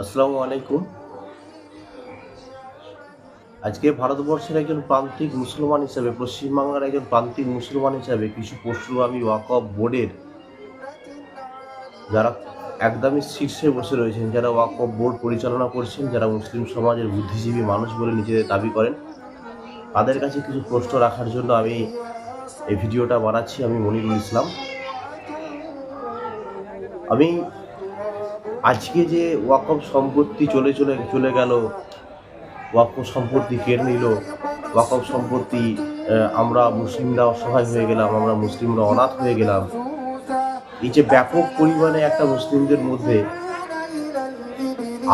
আসসালামু আলাইকুম। আজকে ভারতবর্ষের একজন প্রান্তিক মুসলমান হিসাবে, পশ্চিমবাংলার একজন প্রান্তিক মুসলমান হিসাবে কিছু পশু আমি ওয়াকফ বোর্ডের যারা একদমই শীর্ষে বসে রয়েছেন, যারা ওয়াকফ বোর্ড পরিচালনা করছেন, যারা মুসলিম সমাজের বুদ্ধিজীবী মানুষ বলে নিজেদের দাবি করেন, তাদের কাছে কিছু প্রশ্ন রাখার জন্য আমি এই ভিডিওটা বানাচ্ছি। আমি মনিরুল ইসলাম। আমি আজকে যে ওয়াকফ সম্পত্তি চলে চলে চলে গেল, ওয়াকফ সম্পত্তি কেড়ে নিল? ওয়াকফ সম্পত্তি আমরা মুসলিমরা অসহায় হয়ে গেলাম, আমরা মুসলিমরা অনাথ হয়ে গেলাম। এই যে ব্যাপক পরিমাণে একটা মুসলিমদের মধ্যে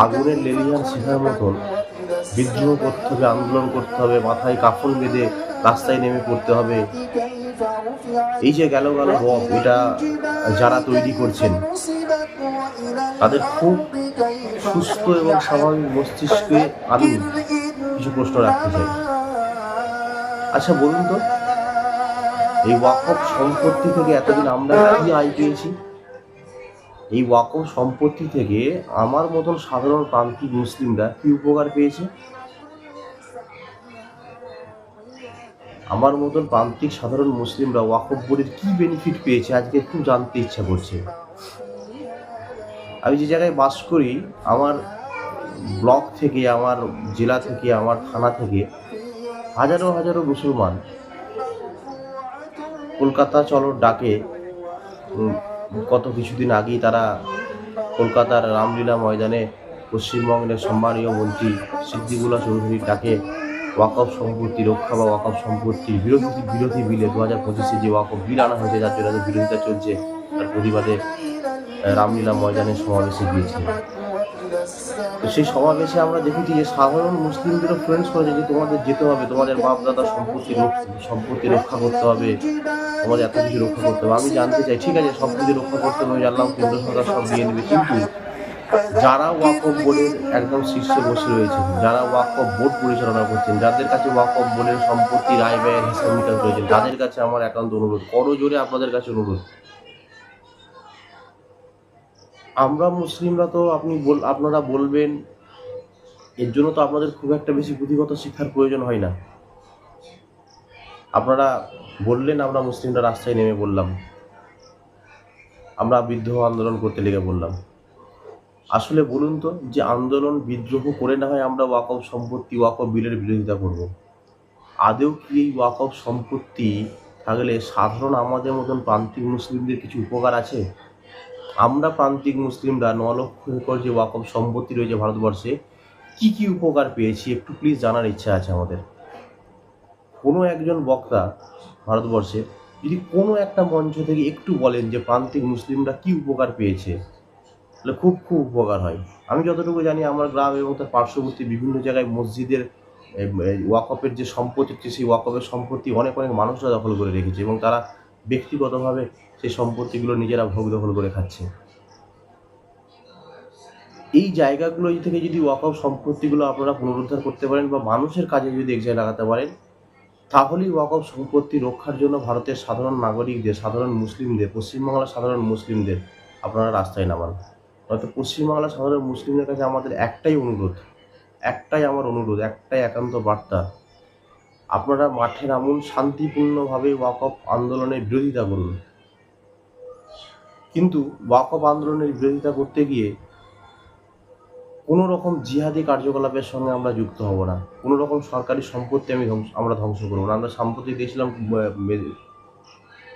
আগুনের লেলিয়ান শেখার মতন বিদ্রোহ করতে হবে, আন্দোলন করতে হবে, মাথায় কাফন বেঁধে রাস্তায় নেমে পড়তে হবে। এই যে গেল গেল রব এটা যারা তৈরি করছেন, তাদের খুব সুস্থ এবং স্বাভাবিক মস্তিষ্কে আমি কিছু প্রশ্ন রাখতে চাই। আচ্ছা বলুন তো, এই ওয়াকফ সম্পত্তি থেকে এতদিন আমরা কি আয় পেয়েছি? এই ওয়াকফ সম্পত্তি থেকে আমার মতন সাধারণ প্রান্তিক মুসলিমরা কি উপকার পেয়েছে? আমার মতন প্রান্তিক সাধারণ মুসলিমরা ওয়াকফ বোর্ডের কি বেনিফিট পেয়েছে আজকে একটু জানতে ইচ্ছা করছে। আমি যে জায়গায় বাস করি, আমার ব্লক থেকে, আমার জেলা থেকে, আমার থানা থেকে হাজারো হাজারো মুসলমান কলকাতা চলো ডাকে। গত কিছুদিন আগেই তারা কলকাতার রামলীলা ময়দানে পশ্চিমবঙ্গের সম্মানীয় মন্ত্রী সিদ্দিকুল্লাহ চৌধুরীর ডাকে ওয়াকফ সম্পত্তি রক্ষা বা ওয়াকফ সম্পত্তির বিরোধী বিরোধী বিলে দু হাজার পঁচিশে যে ওয়াকফ বিল আনা হয়েছে, যার জন্য বিরোধিতা চলছে, তার প্রতিবাদে রামলীলা ময়দানে সমাবেশে গিয়েছে। তো সেই সমাবেশে আমরা দেখেছি যে সাধারণ মুসলিমদেরও ফ্রেন্ডস করেছে যে তোমাদের যেতে হবে, তোমাদের বাপ দাদা সম্পত্তি সম্পত্তি রক্ষা করতে হবে, তোমাদের এত কিছু রক্ষা করতে হবে। আমি জানতে চাই, ঠিক আছে, সব কিছু রক্ষা করতে হবে জানলাম কেন্দ্র সরকার সব দিয়ে নেবে কিন্তু যারা ওয়াকফ বোর্ডের একদম শীর্ষে বসে রয়েছেন যারা ওয়াকফ বোর্ড পরিচালনা করছেন, যাদের কাছে ওয়াকফ বোর্ডের সম্পত্তি, রায় ব্যয়ের হিসাব নিকাশ রয়েছে তাদের কাছে আমার একান্ত অনুরোধ করো জোরে আপনাদের কাছে অনুরোধ। আমরা মুসলিমরা তো আপনি বল, আপনারা বলবেন, এর জন্য তো আপনাদের খুব একটা বেশি পুঁথিগত শিক্ষার প্রয়োজন হয় না। আপনারা বললেন আমরা মুসলিমরা রাস্তায় নেমে বললাম আমরা বিদ্রোহ আন্দোলন করতে লেগে বললাম আসলে বলুন তো, যে আন্দোলন বিদ্রোহ করে না হয় আমরা ওয়াকফ সম্পত্তি ওয়াকফ বিলের বিরোধিতা করব? আদেও কি এই ওয়াকফ সম্পত্তি থাকলে সাধারণ আমাদের মতন প্রান্তিক মুসলিমদের কিছু উপকার আছে? আমরা প্রান্তিক মুসলিমরা ন লক্ষ একর যে ওয়াকফ সম্পত্তি রয়েছে ভারতবর্ষে, কি কি উপকার পেয়েছি একটু প্লিজ জানার ইচ্ছা আছে আমাদের। কোনো একজন বক্তা ভারতবর্ষে যদি কোনো একটা মঞ্চ থেকে একটু বলেন যে প্রান্তিক মুসলিমরা কি উপকার পেয়েছে? তাহলে খুব খুব উপকার হয়। আমি যতটুকু জানি আমার গ্রাম এবং তার পার্শ্ববর্তী বিভিন্ন জায়গায় মসজিদের ওয়াকফের যে সম্পত্তি সেই ওয়াকফের সম্পত্তি অনেক অনেক মানুষরা দখল করে রেখেছে এবং তারা ব্যক্তিগতভাবে সেই সম্পত্তিগুলো নিজেরা ভোগ দখল করে খাচ্ছে। এই জায়গাগুলো থেকে যদি ওয়াকফ সম্পত্তিগুলো আপনারা পুনরুদ্ধার করতে পারেন বা মানুষের কাজে যদি এক জায়গায় লাগাতে পারেন, তাহলেই ওয়াকফ সম্পত্তি রক্ষার জন্য ভারতের সাধারণ নাগরিকদের, সাধারণ মুসলিমদের, পশ্চিমবাংলার সাধারণ মুসলিমদের আপনারা রাস্তায় নামান। হয়তো পশ্চিমবাংলার সাধারণ মুসলিমদের কাছে আমাদের একটাই অনুরোধ, একটাই আমার অনুরোধ, একটাই একান্ত বার্তা। আপনারা মাঠে নামুন, শান্তিপূর্ণভাবে ওয়াকফ আন্দোলনের বিরোধিতা করুন। কিন্তু ওয়াকফ আন্দোলনের বিরোধিতা করতে গিয়ে কোনো রকম জিহাদি কার্যকলাপের সঙ্গে আমরা যুক্ত হব না। কোনো রকম সরকারি সম্পত্তি আমি ধ্বংস, আমরা ধ্বংস করব না। আমরা সাম্প্রতিক দেখছিলাম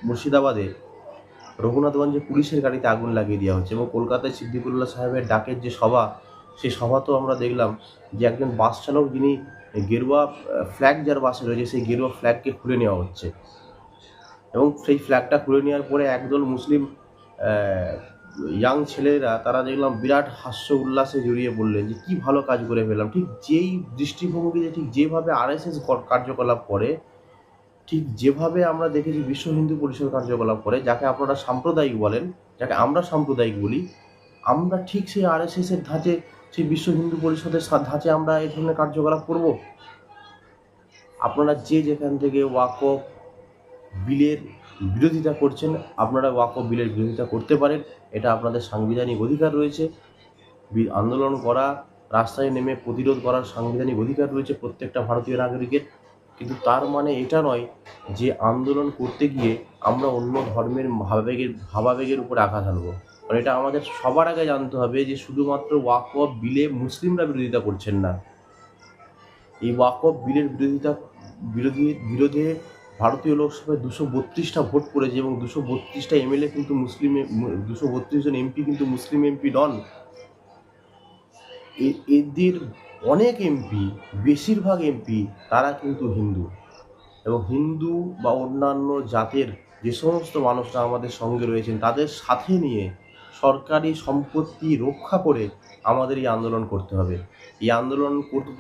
মুর্শিদাবাদে রঘুনাথগঞ্জে পুলিশের গাড়িতে আগুন লাগিয়ে দেওয়া হচ্ছে এবং কলকাতায় সিদ্দিকুল্লাহ সাহেবের ডাকের যে সভা সেই সভাতেও আমরা দেখলাম যে একজন বাস চালক যিনি গেরুয়া ফ্ল্যাগ যার বাসে রয়েছে, সেই গেরুয়া ফ্ল্যাগকে খুলে নেওয়া হচ্ছে। এবং সেই ফ্ল্যাগটা খুলে নেওয়ার পরে একদল মুসলিম ইয়াং ছেলেরা, তারা দেখলাম বিরাট হাস্য উল্লাসে জড়িয়ে পড়লেন যে কি ভালো কাজ করে ফেললাম। ঠিক যেই দৃষ্টিভঙ্গিতে, ঠিক যেভাবে আরএসএস কার্যকলাপ করে ঠিক যেভাবে আমরা দেখেছি বিশ্ব হিন্দু পরিষদ কার্যকলাপ করে, যাকে আপনারা সাম্প্রদায়িক বলেন, যাকে আমরা সাম্প্রদায়িক বলি, আমরা ঠিক সেই আরএসএস এর ধাঁচে, সেই বিশ্ব হিন্দু পরিষদের ধাঁচে আমরা এই ধরনের কার্যকলাপ করব? আপনারা যে যেখান থেকে ওয়াকফ বিলের বিরোধিতা করছেন, আপনারা ওয়াকফ বিলের বিরোধিতা করতে পারেন। এটা আপনাদের সাংবিধানিক অধিকার রয়েছে। আন্দোলন করা, রাস্তায় নেমে প্রতিরোধ করার সাংবিধানিক অধিকার রয়েছে প্রত্যেকটা ভারতীয় নাগরিকের। কিন্তু তার মানে এটা নয় যে আন্দোলন করতে গিয়ে আমরা অন্য ধর্মের ভাবাবেগের ভাবাবেগের উপর আঘাত আনব কারণ এটা আমাদের সবার আগে জানতে হবে যে শুধুমাত্র ওয়াকফ বিলে মুসলিমরা বিরোধিতা করছেন না। এই ওয়াকফ বিলের বিরোধিতা, বিরোধী, বিরোধে ভারতীয় লোকসভায় দুশো বত্রিশটা ভোট পড়েছে এবং দুশো বত্রিশটা এমএলএ কিন্তু মুসলিম দুশো বত্রিশ জন এমপি কিন্তু মুসলিম এমপি নন। এদের অনেক এমপি বেশিরভাগ এমপি তারা কিন্তু হিন্দু। এবং হিন্দু বা অন্যান্য জাতের যে সমস্ত মানুষরা আমাদের সঙ্গে রয়েছেন, তাদের সাথে নিয়ে সরকারি সম্পত্তি রক্ষা করে আমাদের এই আন্দোলন করতে হবে। এই আন্দোলন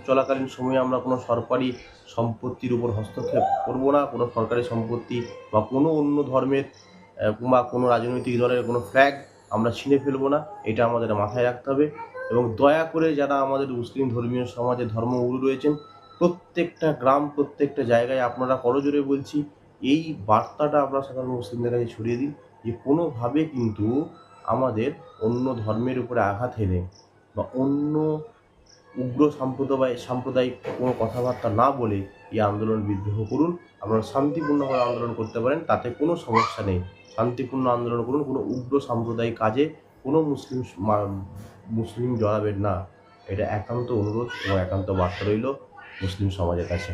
চলাকালীন সময়ে আমরা কোনো সরকারি সম্পত্তির উপর হস্তক্ষেপ করব না। কোনো সরকারি সম্পত্তি বা কোনো অন্য ধর্মের বা কোনো রাজনৈতিক দলের কোনো ফ্ল্যাগ আমরা ছিঁড়ে ফেলব না, এটা আমাদের মাথায় রাখতে হবে। এবং দয়া করে যারা আমাদের মুসলিম ধর্মীয় সমাজে ধর্মগুরু রয়েছেন, প্রত্যেকটা গ্রাম, প্রত্যেকটা জায়গায় আপনারা করজোরে বলছি, এই বার্তাটা আমরা সাধারণ মুসলিমদের কাছে ছড়িয়ে দিন যে কোনোভাবে কিন্তু আমাদের অন্য ধর্মের উপরে আঘাত হেনে বা অন্য উগ্র সাম্প্রদায় সাম্প্রদায়িক কোনো কথাবার্তা না বলে এই আন্দোলন বিদ্রোহ করুন, আপনারা শান্তিপূর্ণভাবে আন্দোলন করতে পারেন, তাতে কোনো সমস্যা নেই। শান্তিপূর্ণ আন্দোলন করুন, কোনো উগ্র সাম্প্রদায়িক কাজে কোনো মুসলিম মুসলিম জড়াবেন না। এটা একান্ত অনুরোধ এবং একান্ত বার্তা রইল মুসলিম সমাজের কাছে।